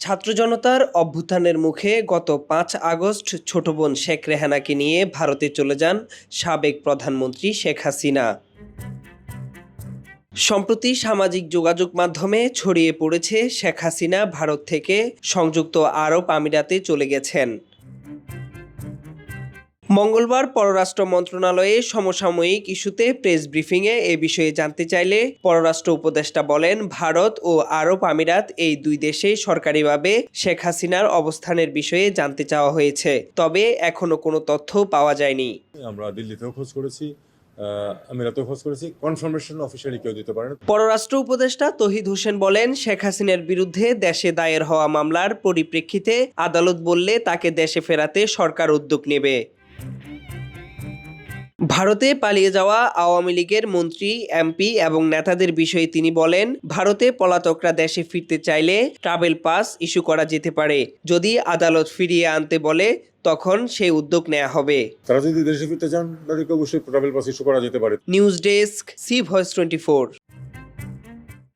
ছাত্র জনতার অভ্যুত্থানের মুখে গত পাঁচ আগস্ট ছোট বোন শেখ রেহানাকে নিয়ে ভারতে চলে যান সাবেক প্রধানমন্ত্রী শেখ হাসিনা। সম্প্রতি সামাজিক যোগাযোগ মাধ্যমে ছড়িয়ে পড়েছে শেখ হাসিনা ভারত থেকে সংযুক্ত আরব আমিরাতে চলে গেছেন। মঙ্গলবার পররাষ্ট্র মন্ত্রণালয়ে সমসাময়িক ইস্যুতে প্রেস ব্রিফিংয়ে এ বিষয়ে জানতে চাইলে পররাষ্ট্র উপদেষ্টা বলেন ভারত ও আরব আমিরাত এই দুই দেশে সরকারিভাবে শেখ হাসিনার অবস্থানের বিষয়ে জানতে চাওয়া হয়েছে। তবে এখনও কোনো তথ্য পাওয়া যায়নি। আমরা দিল্লিতেও খোঁজ করেছি আহ, করেছি। কনফার্মেশন অফিসিয়ালি কেউ দিতে পারে পররাষ্ট্র উপদেষ্টা তহিদ হোসেন বলেন শেখ হাসিনার বিরুদ্ধে দেশে দায়ের হওয়া মামলার পরিপ্রেক্ষিতে আদালত বললে তাকে দেশে ফেরাতে সরকার উদ্যোগ নেবে। ভারতে পালিয়ে যাওয়া আওয়ামী লীগের মন্ত্রী এমপি এবং নেতাদের বিষয়ে তিনি বলেন ভারতে পলাতকরা দেশে ফিরতে চাইলে ট্রাভেল পাস ইস্যু করা যেতে পারে। যদি আদালত ফিরিয়ে আনতে বলে তখন সেই উদ্যোগ নেওয়া হবে। তারা যদি দেশে ফিরতে চান তাদেরকে অবশ্যই ট্রাভেল পাস ইস্যু করা যেতে পারে। News desk C voice twenty